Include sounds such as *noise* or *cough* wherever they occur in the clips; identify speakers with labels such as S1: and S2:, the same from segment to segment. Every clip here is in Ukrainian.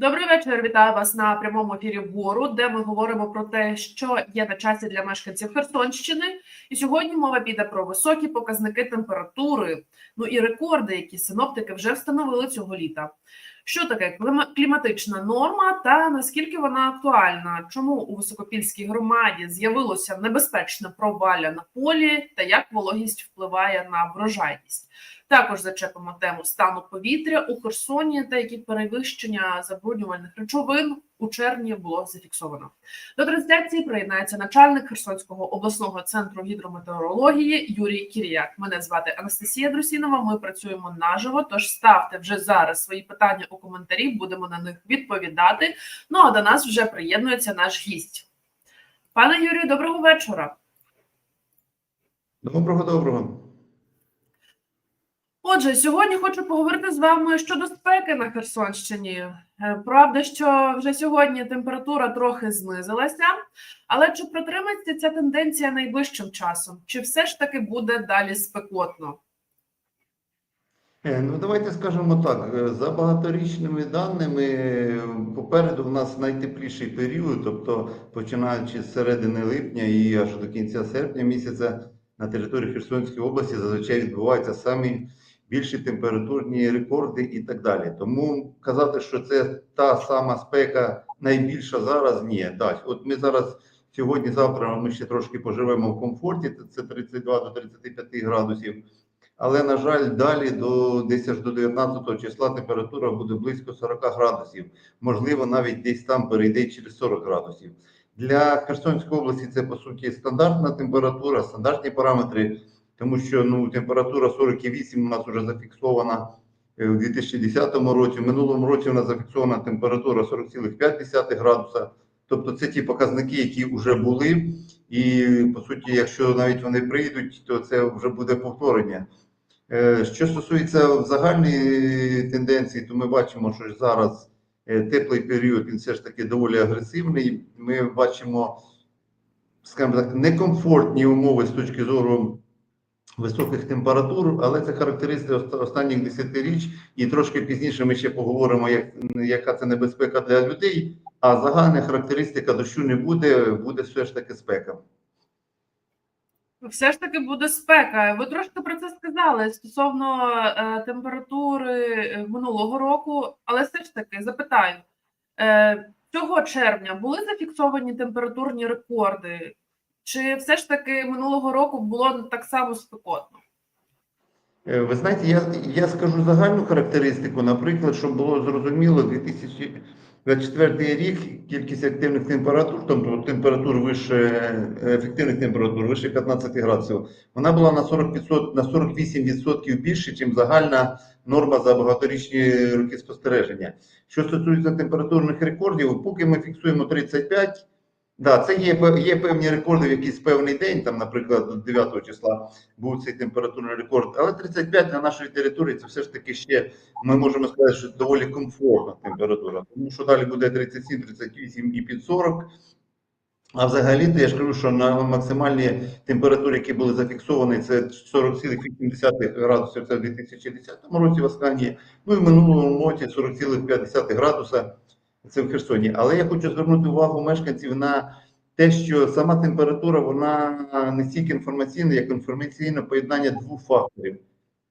S1: Добрий вечір. Вітаю вас на прямому ефірі вгору, де ми говоримо про те, що є на часі для мешканців Херсонщини. І сьогодні мова піде про високі показники температури, ну і рекорди, які синоптики вже встановили цього літа. Що таке кліматична норма та наскільки вона актуальна? Чому у високопільській громаді з'явилося небезпечне провалля на полі та як вологість впливає на врожайність? Також зачепимо тему стану повітря у Херсоні та які перевищення забруднювальних речовин у червні було зафіксовано. До трансляції приєднається начальник Херсонського обласного центру гідрометеорології Юрій Кіріяк. Мене звати Анастасія Друсінова. Ми працюємо наживо. Тож ставте вже зараз свої питання у коментарі. Будемо на них відповідати. Ну а до нас вже приєднується наш гість. Пане Юрію, доброго вечора.
S2: Доброго доброго.
S1: Отже, сьогодні хочу поговорити з вами щодо спеки на Херсонщині. Е, Правда, що вже сьогодні температура трохи знизилася, але чи протримається ця тенденція найближчим часом? Чи все ж таки буде далі спекотно?
S2: Е, Ну, давайте скажемо так. е, За багаторічними даними, попереду в нас найтепліший період, тобто починаючи з середини липня і аж до кінця серпня місяця на території Херсонської області зазвичай відбуваються самі більші температурні рекорди і так далі. Тому казати, що це та сама спека найбільша зараз, ні. Так, от ми зараз сьогодні, завтра ми ще трошки поживемо в комфорті, це 32 до 35 градусів. Але, на жаль, далі до десь аж до 19 числа температура буде близько 40 градусів. Можливо, навіть десь там перейде через 40 градусів. Для Херсонської області це по суті стандартна температура, стандартні параметри, тому що ну температура 48 у нас вже зафіксована е, у 2010 році. В минулому році у нас зафіксована температура 40,5 градуса. Тобто це ті показники, які вже були, і по суті, якщо навіть вони прийдуть, то це вже буде повторення. Е, Що стосується загальної тенденції, то ми бачимо, що зараз е, теплий період він все ж таки доволі агресивний. Ми бачимо, скажімо так, некомфортні умови з точки зору високих температур, але це характеристика останніх десятиріч, і трошки пізніше ми ще поговоримо, як, яка це небезпека для людей. А загальна характеристика дощу не буде, буде все ж таки спека.
S1: Все ж таки буде спека. Ви трошки про це сказали стосовно е, температури е, минулого року, але все ж таки запитаю, е, цього червня були зафіксовані температурні рекорди? Чи все ж таки минулого року було так само спекотно?
S2: Е, Ви знаєте, я, я скажу загальну характеристику. Наприклад, щоб було зрозуміло, 2024 рік кількість активних температур, тобто температур вище е, ефективних температур вище 15 градусів, вона була на 40%, на 48% більше, ніж загальна норма за багаторічні роки спостереження. Що стосується температурних рекордів, поки ми фіксуємо 35, Да, це є, є певні рекорди в якийсь певний день, там, наприклад, 9 числа був цей температурний рекорд, але 35 на нашій території це все ж таки ще ми можемо сказати, що доволі комфортна температура, тому що далі буде 37, 38 і під 40. А взагалі, то я ж кажу, що на максимальні температури, які були зафіксовані, це 40,8 градусів, це в 2010 році в Асканії, ну і в минулому році 40,5 градуса, це в Херсоні. Але я хочу звернути увагу мешканців на те, що сама температура вона не стільки інформаційна, як інформаційне поєднання двох факторів: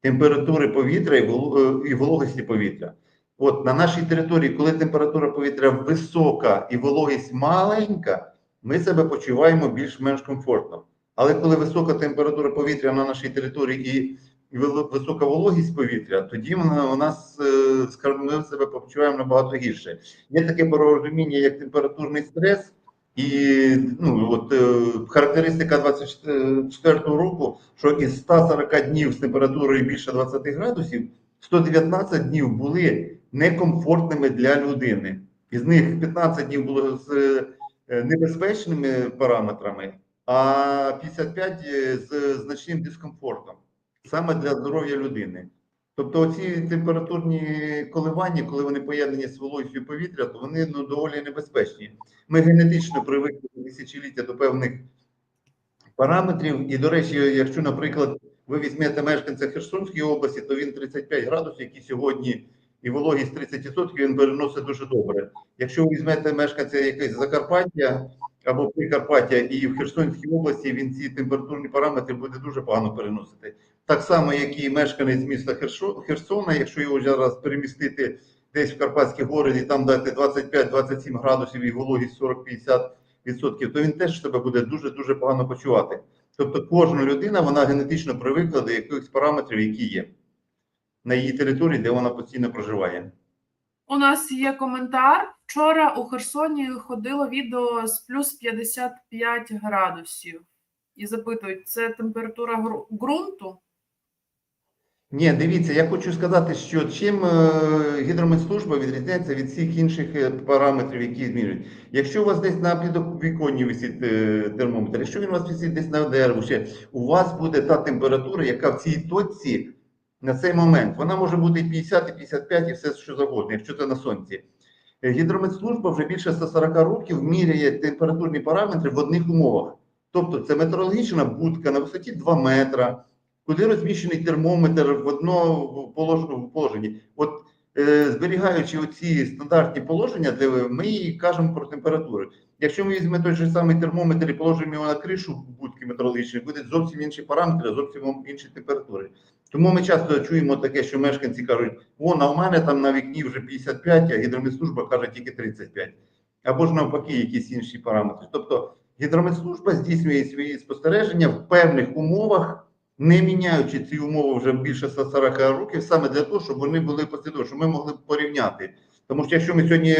S2: температури повітря і воло- вологості повітря. От на нашій території, коли температура повітря висока і вологість маленька, ми себе почуваємо більш-менш комфортно. Але коли висока температура повітря на нашій території і висока вологість повітря, тоді вона- у нас е, ми себе почуваємо набагато гірше. Є таке порозуміння, як температурний стрес, і ну, от, е, характеристика 24-го року, що із 140 днів з температурою більше 20 градусів, 119 днів були некомфортними для людини. Із них 15 днів було з е, небезпечними параметрами, а 55 з значним дискомфортом саме для здоров'я людини. Тобто ці температурні коливання, коли вони поєднані з вологістю повітря, то вони ну, доволі небезпечні. Ми генетично привикли тисячоліття до певних параметрів. І, до речі, якщо, наприклад, ви візьмете мешканця Херсонської області, то він 35 градусів, які сьогодні і вологість 30%, він переносить дуже добре. Якщо ви візьмете мешканця якогось Закарпаття або Прикарпаття і в Херсонській області, він ці температурні параметри буде дуже погано переносити. Так само, як і мешканець міста Херсона, якщо його зараз перемістити десь в Карпатські гори і там дати 25-27 градусів і вологість 40-50%, то він теж себе буде дуже-дуже погано почувати. Тобто кожна людина вона генетично привикла до якихось параметрів, які є на її території, де вона постійно проживає.
S1: У нас є коментар. Вчора у Херсоні ходило відео з плюс 55 градусів. І запитують, це температура ґрунту?
S2: Ні, дивіться, я хочу сказати, що чим е, гідрометслужба відрізняється від всіх інших е, параметрів, які змірюють. Якщо у вас десь на підвіконні висить е, термометр, якщо він у вас висить десь на дереву, ще у вас буде та температура, яка в цій точці на цей момент. Вона може бути і 50, і 55, і все що завгодно, якщо це на сонці. Е, Гідрометслужба вже більше 140 років міряє температурні параметри в одних умовах. Тобто це метеорологічна будка на висоті 2 метра, куди розміщений термометр в одному положенні. От е, зберігаючи оці стандартні положення, ми і кажемо про температури. Якщо ми візьмемо той же самий термометр і положимо його на кришу будки метеорологічної, будуть зовсім інші параметри, зовсім інші температури. Тому ми часто чуємо таке, що мешканці кажуть: вон, а у мене там на вікні вже 55, а гідрометслужба каже тільки 35. Або ж навпаки, якісь інші параметри. Тобто гідрометслужба здійснює свої спостереження в певних умовах, не міняючи ці умови вже більше 140 років, саме для того, щоб вони були послідовні, щоб ми могли порівняти. Тому що якщо ми сьогодні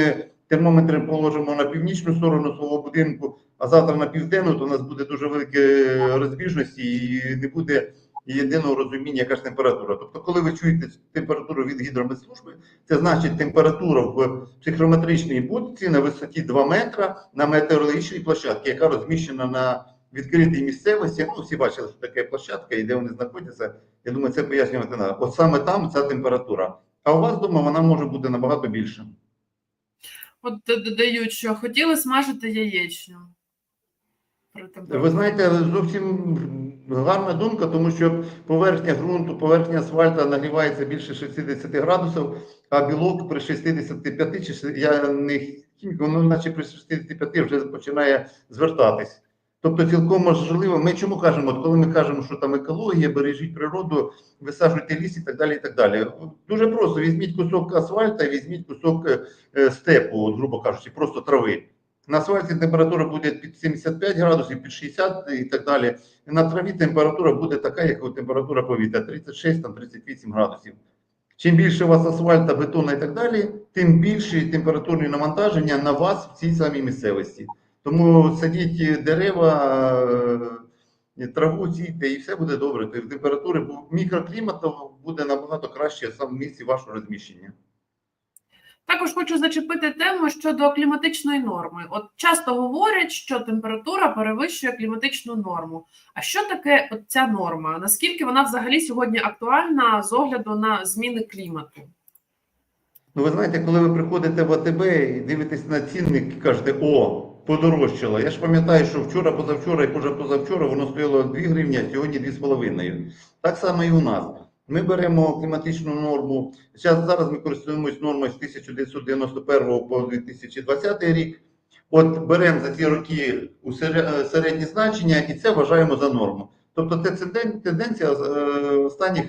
S2: термометри положимо на північну сторону свого будинку, а завтра на південну, то у нас буде дуже велике розбіжності і не буде єдиного розуміння, яка ж температура. Тобто, коли ви чуєте температуру від гідрометслужби, це значить температура в психрометричній будці на висоті 2 метра на метеорологічній площадці, яка розміщена на відкритій місцевості. Ну, всі бачили, що таке площадка і де вони знаходяться. Я думаю, це пояснювати треба. От саме там ця температура. А у вас вдома вона може бути набагато більша.
S1: От додають, що хотіли смажити яєчню.
S2: Ви знаєте, зовсім гарна думка, тому що поверхня ґрунту, поверхня асфальта нагрівається більше 60 градусів, а білок при 65, чи я не воно наче при 65 вже починає звертатись. Тобто цілком можливо, ми чому кажемо, коли ми кажемо, що там екологія, бережіть природу, висаджуйте ліс і так далі. і так далі. Дуже просто візьміть кусок асфальта візьміть кусок е, степу, грубо кажучи, просто трави. На асфальті температура буде під 75 градусів, під 60 і так далі. І на траві температура буде така, як температура повітря 36-38 градусів. Чим більше у вас асфальта, бетону і так далі, тим більше температурні навантаження на вас в цій самій місцевості. Тому садіть дерева, е, траву сійте, і все буде добре. Тобто Температури мікроклімату буде набагато краще саме в місці вашого розміщення.
S1: Також хочу зачепити тему щодо кліматичної норми. От часто говорять, що температура перевищує кліматичну норму. А що таке от ця норма? Наскільки вона взагалі сьогодні актуальна з огляду на зміни клімату?
S2: Ну, ви знаєте, коли ви приходите в АТБ і дивитесь на цінник і кажете, о, подорожчало. Я ж пам'ятаю, що вчора, позавчора і позавчора воно стояло 2 гривні, а сьогодні 2,5. Так само і у нас. Ми беремо кліматичну норму. Зараз, зараз ми користуємось нормою з 1991 по 2020 рік. От беремо за ці роки у е, середні значення і це вважаємо за норму. Тобто це тенден- тенденція е, останніх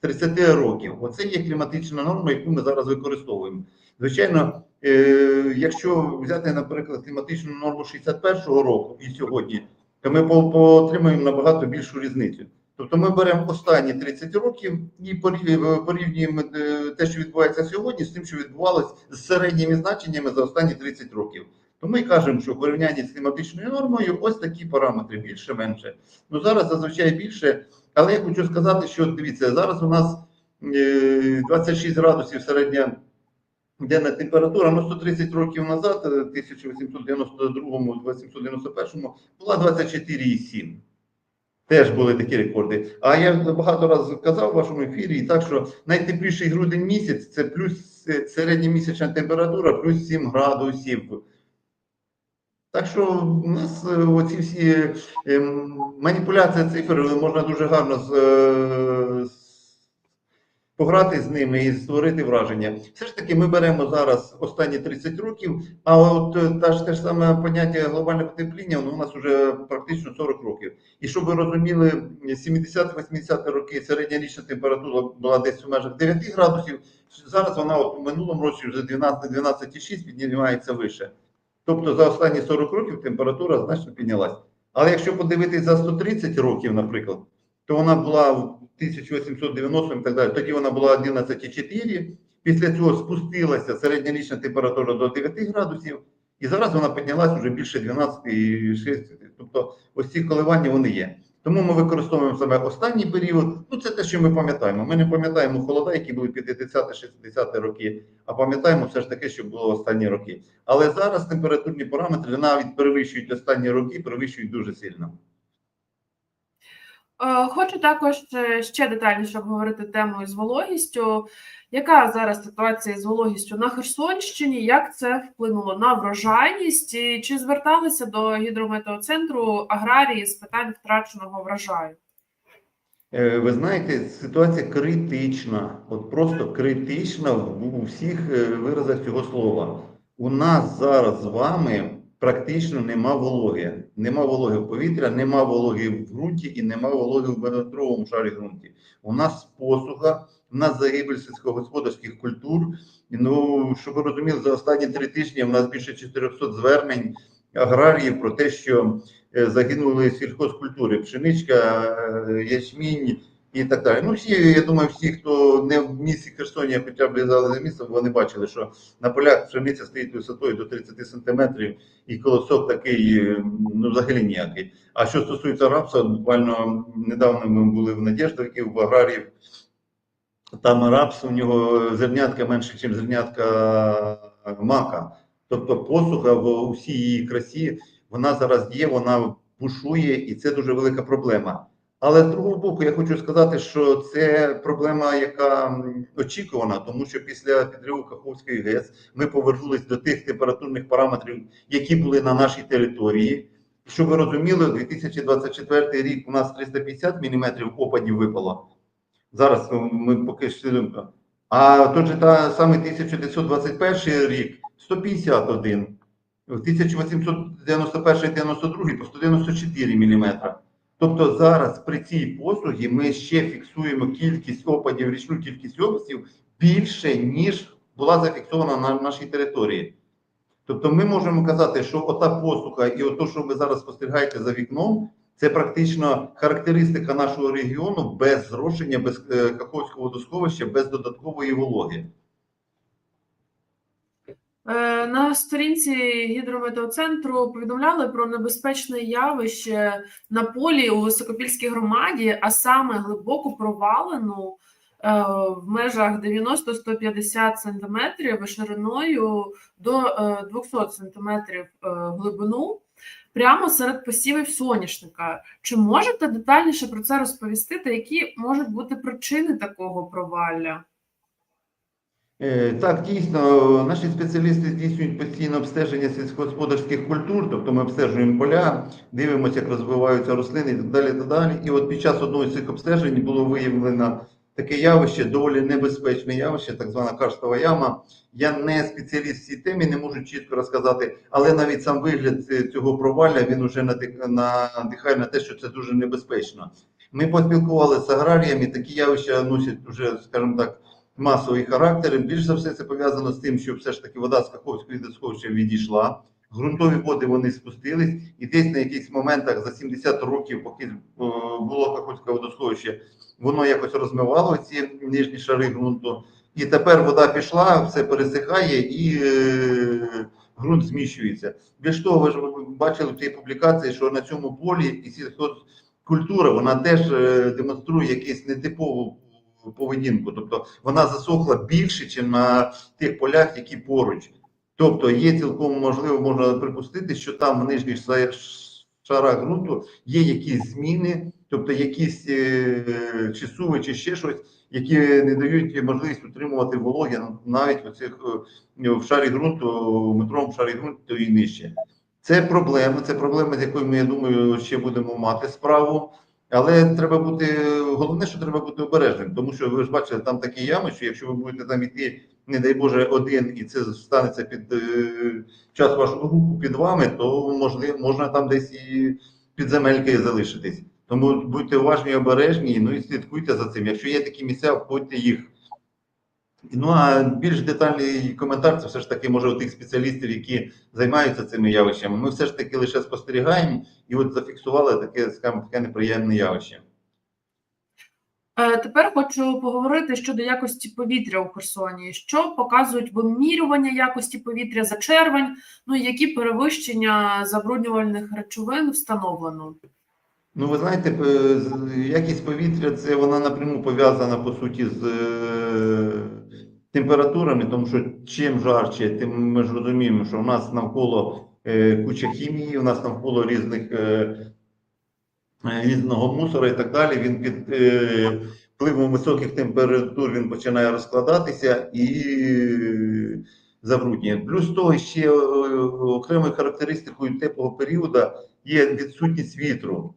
S2: 30 років. Оце є кліматична норма, яку ми зараз використовуємо. Звичайно, е, якщо взяти, наприклад, кліматичну норму 61-го року і сьогодні, то ми поотримаємо набагато більшу різницю. Тобто ми беремо останні 30 років і порівнюємо е, те, що відбувається сьогодні, з тим, що відбувалося з середніми значеннями за останні 30 років. То ми кажемо, що в порівнянні з кліматичною нормою ось такі параметри більше-менше. Ну зараз зазвичай більше. Але я хочу сказати, що дивіться, зараз у нас е, 26 градусів середня денна температура. Ну 130 років назад, е, 1892-1891 була 24,7. Теж були такі рекорди. А я багато разів казав в вашому ефірі, і так що найтепліший грудень місяць це плюс е, середньомісячна температура, плюс 7 градусів. Так що у нас е, оці всі ем, маніпуляції цифр можна дуже гарно з, е, пограти з ними і створити враження. Все ж таки, ми беремо зараз останні 30 років, а от е, та ж те ж саме поняття глобальне потепління, воно у нас вже практично 40 років. І щоб ви розуміли, 70-80 роки середньорічна температура була десь у межах 9 градусів. Зараз вона от у минулому році вже 12 12,6 піднімається вище. Тобто за останні 40 років температура значно піднялась. Але якщо подивитись за 130 років, наприклад, то вона була в 1890 і так далі. Тоді вона була 11,4. Після цього спустилася середньорічна температура до 9 градусів, і зараз вона піднялась вже більше 12,6. Тобто ось ці коливання вони є. Тому ми використовуємо саме останній період. Ну, це те, що ми пам'ятаємо. Ми не пам'ятаємо холода, які були 50-60 роки, а пам'ятаємо все ж таки, що було останні роки. Але зараз температурні параметри навіть перевищують останні роки, перевищують дуже сильно.
S1: Е, Хочу також е, ще детальніше обговорити тему із вологістю. Яка зараз ситуація з вологістю на Херсонщині? Як це вплинуло на врожайність? І чи зверталися до гідрометеоцентру аграрії з питань втраченого врожаю?
S2: Е, Ви знаєте, ситуація критична, от просто критична в- у всіх е, виразах цього слова. У нас зараз з вами практично нема вологи. Нема вологи в повітря, нема вологи в ґрунті і нема вологи в метровому шарі ґрунті. У нас посуха, у нас загибель сільськогосподарських культур. Ну, щоб ви розуміли, за останні три тижні у нас більше 400 звернень аграріїв про те, що е, загинули сільхозкультури, пшеничка, е, ячмінь і так далі. Ну, всі, я думаю, всі, хто не в місті Херсоні, хоча б за місто, вони бачили, що на полях пшениця стоїть висотою до 30 сантиметрів, і колосок такий, ну, взагалі ніякий. А що стосується рапса, буквально недавно ми були в Надєждовиків, в аграріїв, там рапс, у нього зернятка менше, ніж зернятка мака. Тобто посуха в усій її красі, вона зараз є, вона бушує, і це дуже велика проблема. Але з другого боку, я хочу сказати, що це проблема, яка очікувана, тому що після підриву Каховської ГЕС ми повернулись до тих температурних параметрів, які були на нашій території. Щоб ви розуміли, 2024 рік у нас 350 мм опадів випало. Зараз ну, ми поки що. А той же та саме 1921 рік 151, 1891-92 по 194 мм. Тобто зараз при цій послугі ми ще фіксуємо кількість опадів, річну кількість опадів більше, ніж була зафіксована на нашій території. Тобто ми можемо казати, що ота посуха і ото, що ви зараз спостерігаєте за вікном, це практично характеристика нашого регіону без зрошення, без е, Каховського водосховища, без додаткової вологи.
S1: Е, На сторінці гідрометеоцентру повідомляли про небезпечне явище на полі у Високопільській громаді, а саме глибоку провалену е, в межах 90-150 см шириною до е, 200 см глибину, прямо серед посівів соняшника. Чи можете детальніше про це розповісти, та які можуть бути причини такого провалля?
S2: Е, Так, дійсно, наші спеціалісти здійснюють постійне обстеження сільськогосподарських культур, тобто ми обстежуємо поля, дивимося, як розвиваються рослини і так далі. так далі. І от під час одного з цих обстежень було виявлено таке явище, доволі небезпечне явище, так звана карстова яма. Я не спеціаліст в цій темі, не можу чітко розказати, але навіть сам вигляд е, цього провалля він уже надих- надихає на те, що це дуже небезпечно. Ми поспілкувалися з аграріями, такі явища носять вже, скажімо так, масовий характер. Більш за все це пов'язано з тим, що все ж таки вода з Каховської досховища відійшла. Ґрунтові води вони спустились, і десь на якихось моментах за 70 років, поки е, було Каховське водосховище, воно якось розмивало ці нижні шари ґрунту. І тепер вода пішла, все пересихає і е, ґрунт зміщується. Більш того, ви ж бачили в цій публікації, що на цьому полі і сільхозкультура вона теж е, демонструє якусь нетипову поведінку. Тобто вона засохла більше, ніж на тих полях, які поруч. Тобто є цілком можливо, можна припустити, що там в нижніх ша- шарах ґрунту є якісь зміни, тобто якісь е, чи суви, чи ще щось, які не дають можливість утримувати вологи навіть в цих е, в шарі ґрунту, метровому шарі ґрунту і нижче. Це проблема, це проблема, з якою ми, я думаю, ще будемо мати справу. Але треба бути головне, що треба бути обережним, тому що ви ж бачили, там такі ями, що якщо ви будете там іти, не дай Боже, один, і це станеться під е, час вашого руху під вами, то можливо можна там десь і під земельки залишитись. Тому будьте уважні обережні, ну і слідкуйте за цим. Якщо є такі місця, входьте їх. Ну а більш детальний коментар це все ж таки може у тих спеціалістів, які займаються цими явищами. Ми все ж таки лише спостерігаємо і от зафіксували таке, скажімо, таке неприємне явище.
S1: Е, Тепер хочу поговорити щодо якості повітря у Херсоні. Що показують вимірювання якості повітря за червень? Ну і які перевищення забруднювальних речовин встановлено?
S2: Ну, ви знаєте, якість повітря це вона напряму пов'язана по суті з е, температурами, тому що чим жарче, тим ми ж розуміємо, що в нас навколо е, куча хімії, у нас навколо різних е, е, різного мусора і так далі. Він під е, впливом високих температур він починає розкладатися і е, забруднює. Плюс того, ще е, окремою характеристикою теплого періоду є відсутність вітру.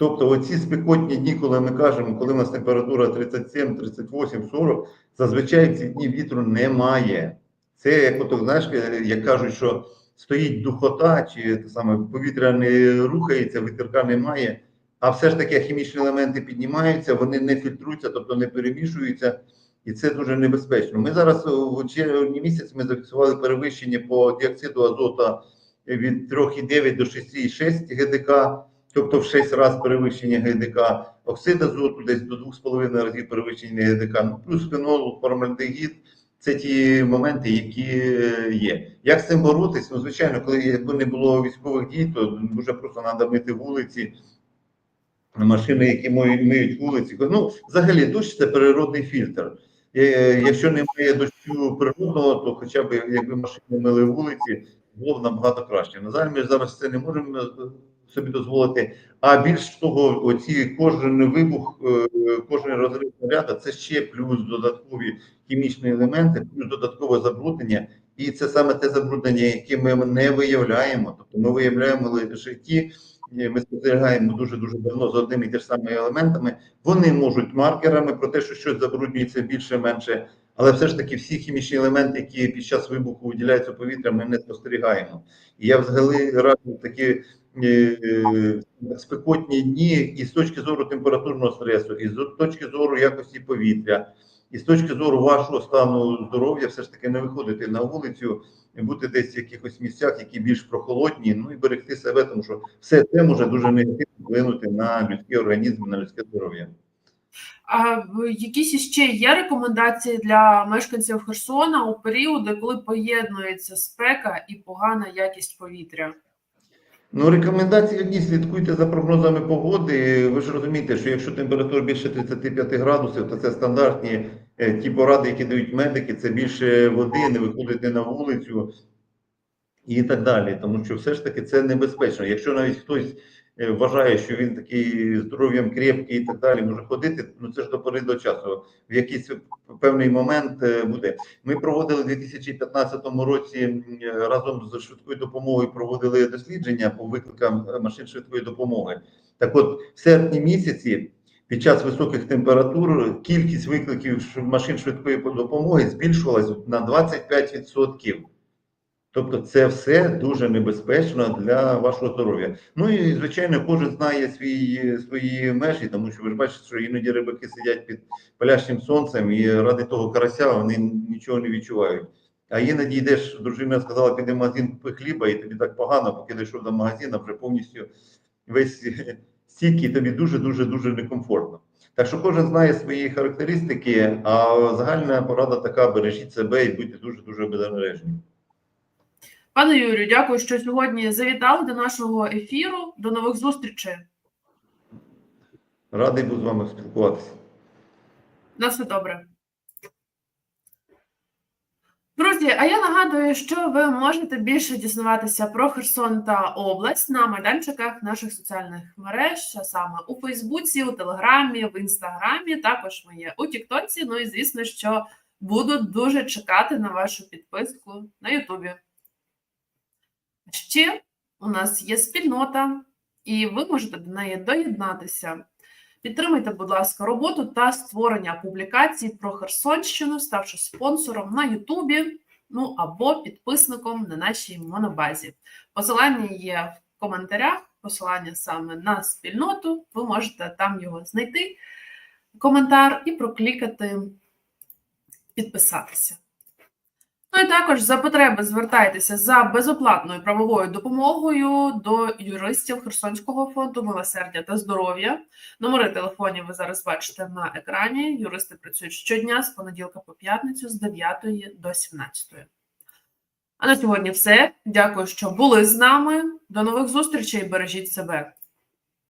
S2: Тобто оці спекотні дні, коли ми кажемо, коли у нас температура 37, 38, 40, зазвичай в ці дні вітру немає. Це як ото, знаєш, е, як кажуть, що стоїть духота, чи те саме повітря не рухається, вітерка немає, а все ж таки хімічні елементи піднімаються, вони не фільтруються, тобто не перемішуються, і це дуже небезпечно. Ми зараз у червні місяці ми зафіксували перевищення по діоксиду азота від 3,9 до 6,6 ГДК тобто в 6 разів перевищення ГДК, оксид азоту десь до 2,5 разів перевищення ГДК, ну, плюс фенол, формальдегід – це ті моменти, які е, є. Як з цим боротись? Ну, звичайно, коли якби не було військових дій, то дуже просто треба мити вулиці, машини, які миють, вулиці. Ну, взагалі, дощ – це природний фільтр. Е, Якщо немає дощу природного, то хоча б якби машини мили вулиці, було б набагато краще. На жаль, ми зараз це не можемо собі дозволити. А більш того, оці кожен вибух, е, кожен розрив снаряда це ще плюс додаткові хімічні елементи, плюс додаткове забруднення. І це саме те забруднення, яке ми не виявляємо. Тобто ми виявляємо лише ті, ми спостерігаємо дуже дуже давно з одними і ж самими елементами. Вони можуть маркерами про те, що щось забруднюється більше менше. Але все ж таки всі хімічні елементи, які під час вибуху виділяються повітря, ми не спостерігаємо. І я взагалі раджу такі спекотні дні і з точки зору температурного стресу, і з точки зору якості повітря, і з точки зору вашого стану здоров'я, все ж таки не виходити на вулицю, бути десь в якихось місцях, які більш прохолодні, ну і берегти себе, тому що все це може дуже негативно вплинути на людський організм, на людське здоров'я.
S1: А якісь іще є рекомендації для мешканців Херсона у періоди, коли поєднується спека і погана якість повітря?
S2: Ну, рекомендації одні слідкуйте за прогнозами погоди. Ви ж розумієте, що якщо температура більше 35 градусів, то це стандартні е, ті поради, які дають медики, це більше води, не виходити на вулицю і так далі. Тому що все ж таки це небезпечно. Якщо навіть хтось вважає, що він такий здоров'ям крепкий і так далі, може ходити, ну це ж до пори до часу. В якийсь певний момент е, буде. Ми проводили у 2015 році разом з швидкою допомогою проводили дослідження по викликам е, машин швидкої допомоги. Так от, в серпні місяці, під час високих температур, кількість викликів машин швидкої допомоги збільшувалась на 25%. Тобто це все дуже небезпечно для вашого здоров'я. Ну і звичайно, кожен знає свої, свої межі, тому що ви ж бачите, що іноді рибаки сидять під палящим сонцем і ради того карася вони нічого не відчувають. А іноді йдеш, дружина сказала, піди в магазин хліба, і тобі так погано, поки дійшов до магазину, вже повністю весь *laughs* стік, і тобі дуже дуже дуже некомфортно. Так що кожен знає свої характеристики, а загальна порада така: бережіть себе і будьте дуже дуже обережні.
S1: Пане Юрію, дякую, що сьогодні завітали до нашого ефіру. До нових зустрічей.
S2: Радий був з вами спілкуватися.
S1: На все добре. Друзі, а я нагадую, що ви можете більше дізнаватися про Херсон та область на майданчиках наших соціальних мереж, а саме у Фейсбуці, у Телеграмі, в Інстаграмі. Також ми є у Тіктоці. Ну і звісно, що буду дуже чекати на вашу підписку на Ютубі. Ще у нас є спільнота і ви можете до неї доєднатися. Підтримайте, будь ласка, роботу та створення публікацій про Херсонщину, ставши спонсором на Ютубі, ну або підписником на нашій монобазі. Посилання є в коментарях, посилання саме на спільноту. Ви можете там його знайти, коментар і проклікати, підписатися. Ну і також за потреби звертайтеся за безоплатною правовою допомогою до юристів Херсонського фонду милосердя та здоров'я. Номери телефонів ви зараз бачите на екрані. Юристи працюють щодня з понеділка по п'ятницю з 9 до 17. А на сьогодні все. Дякую, що були з нами. До нових зустрічей. Бережіть себе.